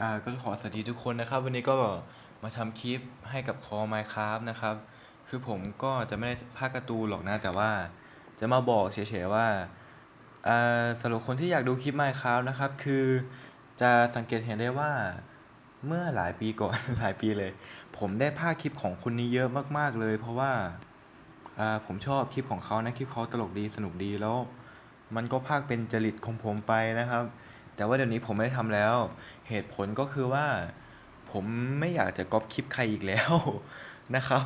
อ่าก็ขอสวัสดีทุกคนนะครับ วันนี้ก็มาทำคลิปให้กับคอ Minecraft นะครับ คือผมก็จะไม่ได้พากย์การ์ตูนหรอกนะ แต่ว่าจะมาบอกเฉยๆว่าอ่าสำหรับคนที่อยากดูคลิป Minecraft นะครับ คือจะสังเกตเห็นได้ว่าเมื่อหลายปีก่อน หลายปีเลย ผมได้พากย์คลิปของคนนี้เยอะมากๆเลย เพราะว่าอ่าผมชอบคลิปของเขานะคลิปเขาตลกดีสนุกดีแล้ว มันก็พากย์เป็นจริตของผมไปนะครับ แต่ว่าเดี๋ยวนี้ผมไม่ได้ทำแล้ว เหตุผลก็คือว่า ผมไม่อยากจะก๊อปคลิปใครอีกแล้วนะครับ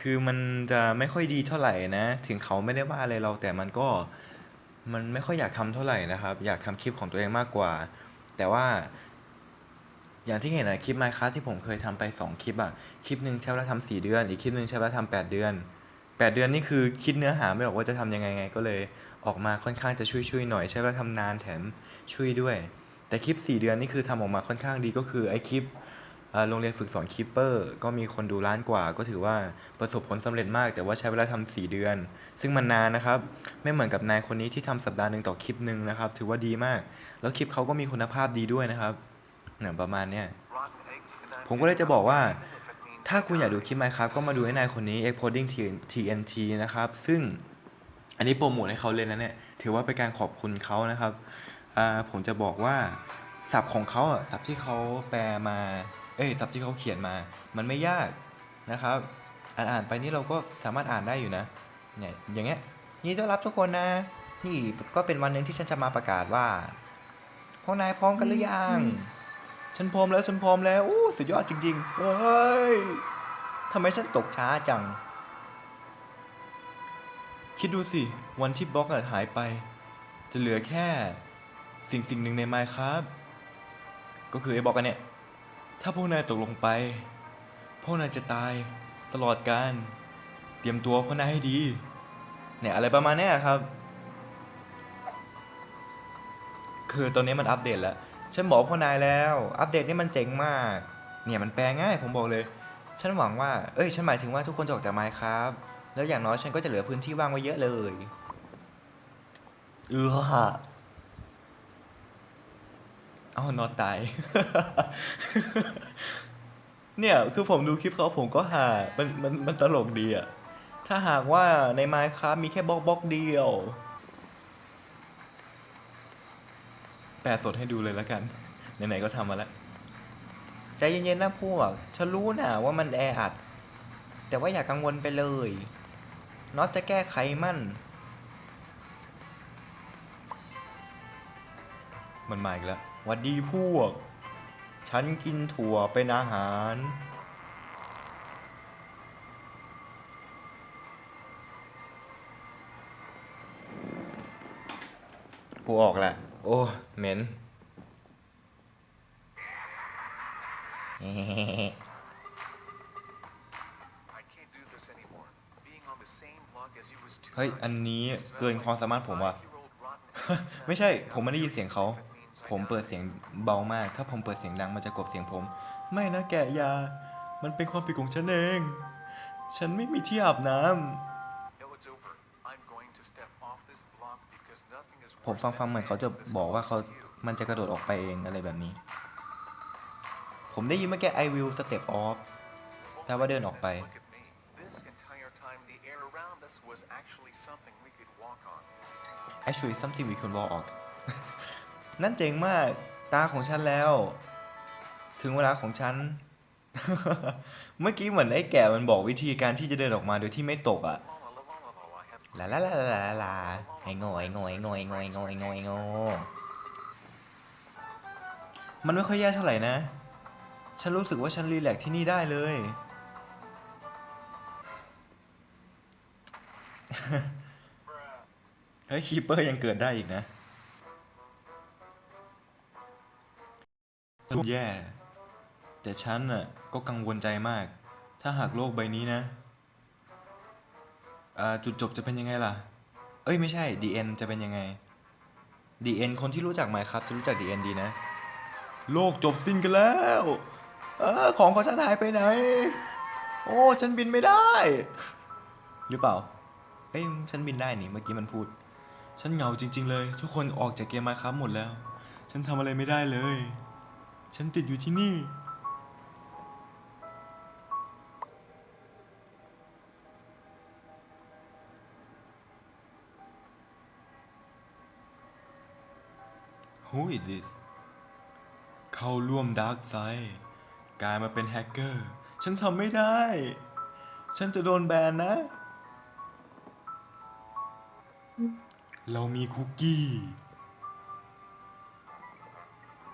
คือมันจะไม่ค่อยดีเท่าไหร่นะ ถึงเขาไม่ได้ว่าอะไรเราแต่มันก็มันไม่ค่อยอยากทำเท่าไหร่นะครับ อยากทำคลิปของตัวเองมากกว่า แต่ว่า อย่างที่เห็นนะคลิป Minecraft ที่ผมเคยทำไป 2 คลิปอะคลิปหนึ่งใช้เวลาทำ4เดือน อีกคลิปหนึ่งใช้เวลาทำ8เดือน 8 เดือนนี่คือคิดเนื้อหาไม่ออกว่าจะทำยังไงไง ก็เลยออกมาค่อนข้างจะช่วยๆหน่อย ใช้เวลาทำนานแถมช่วยด้วย แต่คลิป 4 เดือนนี่คือทำออกมาค่อนข้างดีก็คือไอ้คลิปเอ่อโรงเรียนฝึกสอนคิปเปอร์ก็มีคนดูล้านกว่า ก็ถือว่าประสบผลสำเร็จมาก แต่ว่าใช้เวลาทำ4เดือน ซึ่งมันนานนะครับ ไม่เหมือนกับนายคนนี้ที่ทำสัปดาห์หนึ่งต่อคลิปหนึ่งนะครับ ถือว่าดีมาก แล้วคลิปเขาก็มีคุณภาพดีด้วยนะครับเนี่ยประมาณเนี้ยผมก็เลยจะบอกว่า ถ้าคุณอยากดูคลิป Minecraft ก็มาดูให้นายคนนี้ Exploding TNT นะครับ ซึ่งอันนี้โปรโมทให้เขาเลยนะเนี่ย ถือว่าเป็นการขอบคุณเขานะครับ ผมจะบอกว่าศัพท์ของเขาอะศัพท์ที่เขาแปลมา เอ้ยศัพท์ที่เขาเขียนมา มันไม่ยากนะครับ อ่านอ่านไปนี่เราก็สามารถอ่านได้อยู่นะ เนี่ย อย่างเงี้ยนดีต้อนรับทุกคนนะ นี่ก็เป็นวันหนึ่งที่ฉันจะมาประกาศว่าพวกนายพร้อมกันหรือยัง ฉันพร้อมแล้วฉันพร้อมแล้วอู้สุดยอดจริงๆเฮ้ยทำไมฉันตกช้าจัง คิดดูสิ วันที่บล็อกหายไป จะเหลือแค่ สิ่งสิ่งหนึ่งในไมค์ครับ ก็คือไอ้บล็อกอันเนี้ยถ้าพวกนายตกลงไป พวกนายจะตายตลอดการเตรียมตัวพวกนายให้ดี เนี่ยอะไรประมาณนี้ครับ คือตอนนี้มันอัปเดตแล้ว ฉันบอกพวกนายแล้ว อัปเดตนี่มันเจ๋งมาก เนี่ยมันแปลง่ายผมบอกเลย ฉันหวังว่า เอ้ย ฉันหมายถึงว่าทุกคนจะออกจากไมค์ครับ แล้วอย่างน้อยฉันก็จะเหลือพื้นที่ว่างไว้เยอะเลย เออเอานอนตาย เนี่ยคือผมดูคลิปเขาผมก็หา มันมันมันตลกดีอะถ้าหากว่าในไมค์ครับมีแค่บล็อกบล็อกเดียว แปลสดให้ดูเลยแล้วกัน ไหนๆก็ทำมาแล้ว ใจเย็นๆนะพวกฉันรู้นะว่ามันแออัด แต่ว่าอย่ากังวลไปเลยน็อตจะแก้ไขมันมันมาอีกแล้วหวัดดีพวก ฉันกินถั่วเป็นอาหาร กูออกแหละ โอ้เหม็นเฮ้ย อันนี้เกินความสามารถผมว่ะ ไม่ใช่ ผมไม่ได้ยินเสียงเขา ผมเปิดเสียงเบามาก ถ้าผมเปิดเสียงดังมันจะกลบเสียงผม ไม่นะแกะอยา มันเป็นความผิดของฉันเอง ฉันไม่มีที่อาบน้ำ ผมฟังฟังๆเหมือนเขาจะบอกว่าเขามันจะกระโดดออกไปเองอะไรแบบนี้ ผมได้ยินเมื่อกี้ I will step off แปลว่าเดินออกไป actually something we can walk on นั่นเจ๋งมาก ตาของฉันแล้ว ถึงเวลาของฉัน เมื่อกี้เหมือนไอ้แก่มันบอกวิธีการที่จะเดินออกมาโดยที่ไม่ตกอะลา ลาลาลาลาลาไอ้โง่ไอ้โง่ไอ้โง่ไอ้โง่ไอ้โง่ไอ้โง่ไอ้โง่มันไม่ค่อยแย่เท่าไหร่นะ ฉันรู้สึกว่าฉันรีแลกซ์ที่นี่ได้เลย เฮ้ยคีเปอร์ยังเกิดได้อีกนะแย่ แต่ฉันน่ะก็กังวลใจมาก ถ้าหากโลกใบนี้นะ จุดจบจะเป็นยังไงล่ะ เอ้ยไม่ใช่ DN จะเป็นยังไง DN คนที่รู้จักไหมครับ จะรู้จัก DN ดีนะ โลกจบสิ้นกันแล้วเออของของฉันหายไปไหน โอ้ฉันบินไม่ได้ หรือเปล่า เอ้ยฉันบินได้นี่เมื่อกี้มันพูด ฉันเหงาจริง ๆ เลย ทุกคนออกจากเกมมาครับหมดแล้ว ฉันทำอะไรไม่ได้เลย ฉันติดอยู่ที่นี่ Who is this เข้าร่วมดาร์กไซด์กลายมาเป็นแฮกเกอร์ ฉันทำไม่ได้ ฉันจะโดนแบนนะ เรามีคุกกี้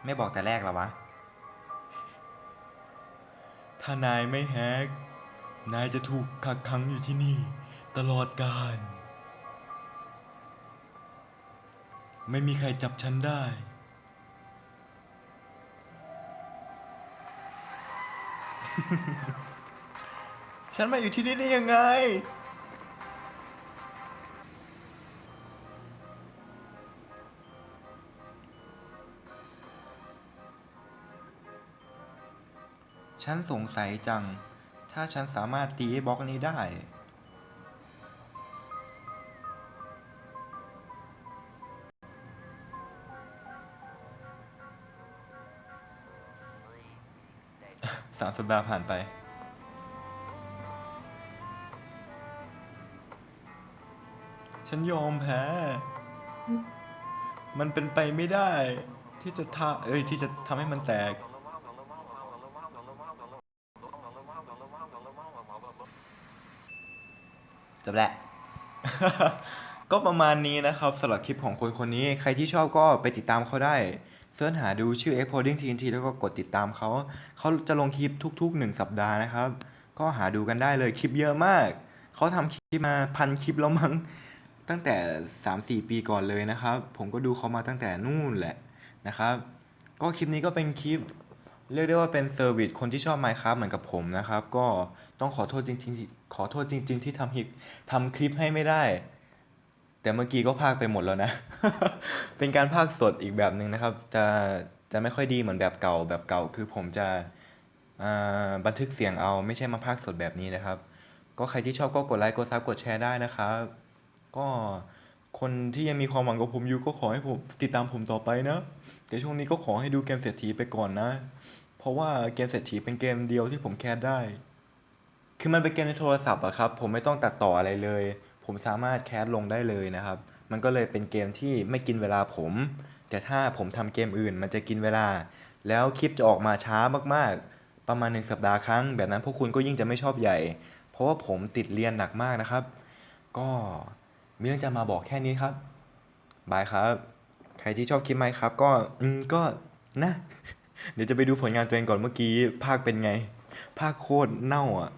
ไม่บอกแต่แรกหรอวะ ถ้านายไม่แฮก นายจะถูกขักขังอยู่ที่นี่ ตลอดกาล ไม่มีใครจับฉันได้ ฉันมาอยู่ที่นี่ได้ยังไง ฉันสงสัยจัง ถ้าฉันสามารถตีบล็อกนี้ได้ สามสัปดาห์ผ่านไป ฉันยอมแพ้ มันเป็นไปไม่ได้ ที่จะทาเอ้ยที่จะทำให้มันแตก จบแหละก็ประมาณนี้นะครับสำหรับคลิปของคนคนนี้ ใครที่ชอบก็ไปติดตามเขาได้ เสิร์ชหาดูชื่อ Exploding TNT แล้วก็กดติดตามเขา เขาจะลงคลิปทุก ๆ 1 สัปดาห์นะครับ ก็หาดูกันได้เลยคลิปเยอะมาก เขาทำคลิปมาพันคลิปแล้วมั้ง ตั้งแต่ 3-4 ปีก่อนเลยนะครับ ผมก็ดูเขามาตั้งแต่นู่นแหละนะครับ ก็คลิปนี้ก็เป็นคลิปเรียกได้ว่าเป็นเซอร์วิสคนที่ชอบ Minecraft เหมือนกับผมนะครับ ก็ต้องขอโทษจริง ๆ ขอโทษจริง ๆ ที่ทำฮิปทำคลิปให้ไม่ได้ แต่เมื่อกี้ก็พากไปหมดแล้วนะ เป็นการพากสดอีกแบบหนึ่งนะครับ จะจะไม่ค่อยดีเหมือนแบบเก่าแบบเก่า คือผมจะอ่าบันทึกเสียงเอาไม่ใช่มาพากสดแบบนี้นะครับ ก็ใครที่ชอบก็กดไลค์กดซับกดแชร์ได้นะครับ ก็คนที่ยังมีความหวังกับผมอยู่ก็ขอให้ผมติดตามผมต่อไปนะ แต่ช่วงนี้ก็ขอให้ดูเกมเศรษฐีไปก่อนนะ เพราะว่าเกมเศรษฐีเป็นเกมเดียวที่ผมแคสได้ คือมันเป็นเกมในโทรศัพท์อะครับ ผมไม่ต้องตัดต่ออะไรเลย ผมสามารถแคสลงได้เลยนะครับ มันก็เลยเป็นเกมที่ไม่กินเวลาผม แต่ถ้าผมทำเกมอื่นมันจะกินเวลา แล้วคลิปจะออกมาช้ามากๆ ประมาณหนึ่งสัปดาห์ครั้ง แบบนั้นพวกคุณก็ยิ่งจะไม่ชอบใหญ่ เพราะว่าผมติดเรียนหนักมากนะครับ ก็มีเรื่องจะมาบอกแค่นี้ครับบายครับ ใครที่ชอบคลิปไหมครับ ก็อืมก็นะ เดี๋ยวจะไปดูผลงานตัวเองก่อนเมื่อกี้ภาคเป็นไง ภาคโคตรเน่าอะ